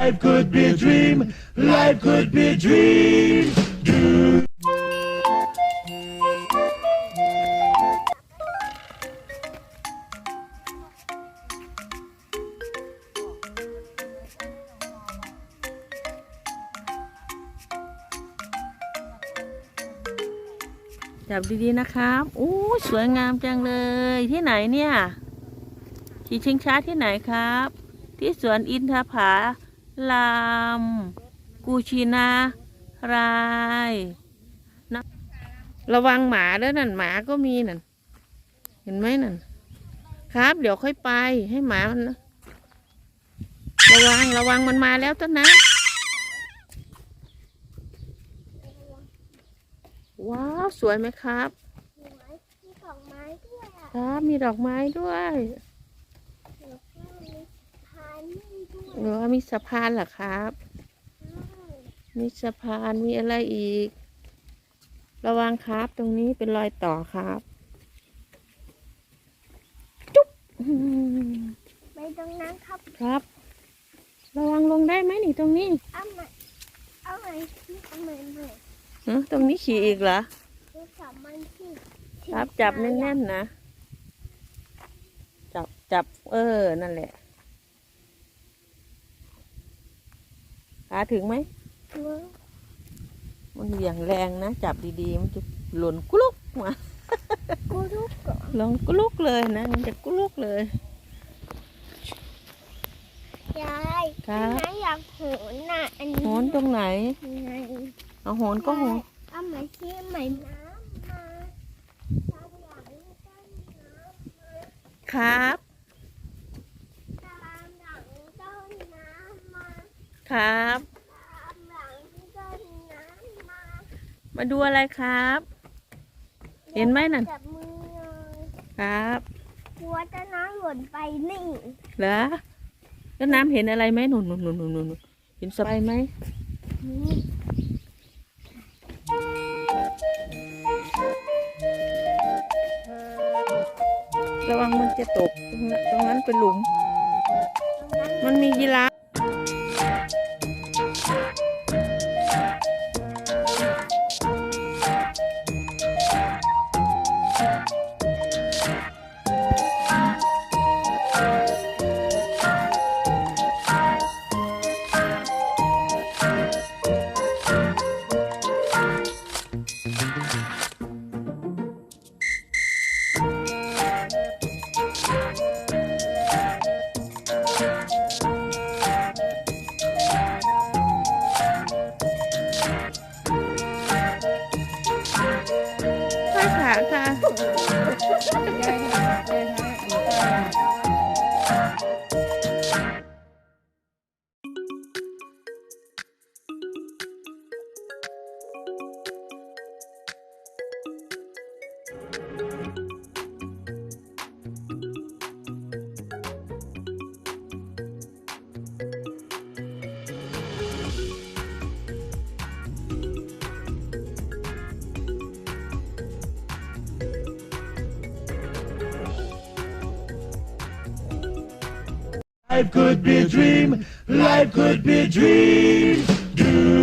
Life could be a dream. Life could be a dream. Do. จับดีๆนะครับอู้สวยงามจังเลย ที่ไหนเนี่ยขี่ชิงช้าที่ไหนครับ ที่สวนอินทผา ลาม กูชินารายนะระวังหมาด้วยนั่นหมาก็มีนั่น เห็นไหมนั่น ครับ เดี๋ยวค่อยไปให้หมามันนะระวังระวังมันมาแล้วต้นนะ ว้าว สวยไหมครับสวยมีดอกไม้ด้วยอะครับ มีดอกไม้ด้วย แล้วก็มีพานนี่ด้วย หรือว่ามีสะพานเหรอครับ มีสะพานมีอะไรอีก ระวังครับตรงนี้เป็นรอยต่อครับ จุ๊บอืมไปตรงนั้นครับครับ ระวังลงได้ไหมนี่ตรงนี้เอาใหม่เอาใหม่ที่เอาใหม่ใหม่ฮะตรงนี้ขี่อีกเหรอดูสามมันที่ครับจับแน่นๆนะ จับจับเออนั่นแหละ ขา ถึงไหมๆตัวมันเหวี่ยงแรงนะ จับดีๆ มันจะหล่นกลุกมากูรู้ก่อนลงกลุกเลยนะ มันจะกลุกเลยยายครับอันนั้นอยากโหนน่ะอันนี้โหนตรงไหนไงเอาโหนก็โหนเอาใหม่ที่ใหม่น้ำมาตามหลังต้นน้ำมาครับ ตามหลังต้นน้ำมา ครับตามหลังต้นน้ำมามาดูอะไรครับ เห็นไหมนั่นจับมือหน่อยครับกลัวจะน้ำหล่นไปนี่เหรอแล้วน้ำเห็นอะไรไหมหนุนหนุนหนุนหนุนหนุนเห็นสบายไหมระวังมันจะตกตรงนั้นตรงนั้นเป็นหลุม มันมียีรา ฟข้า Life could be a dream. Life could be a dream.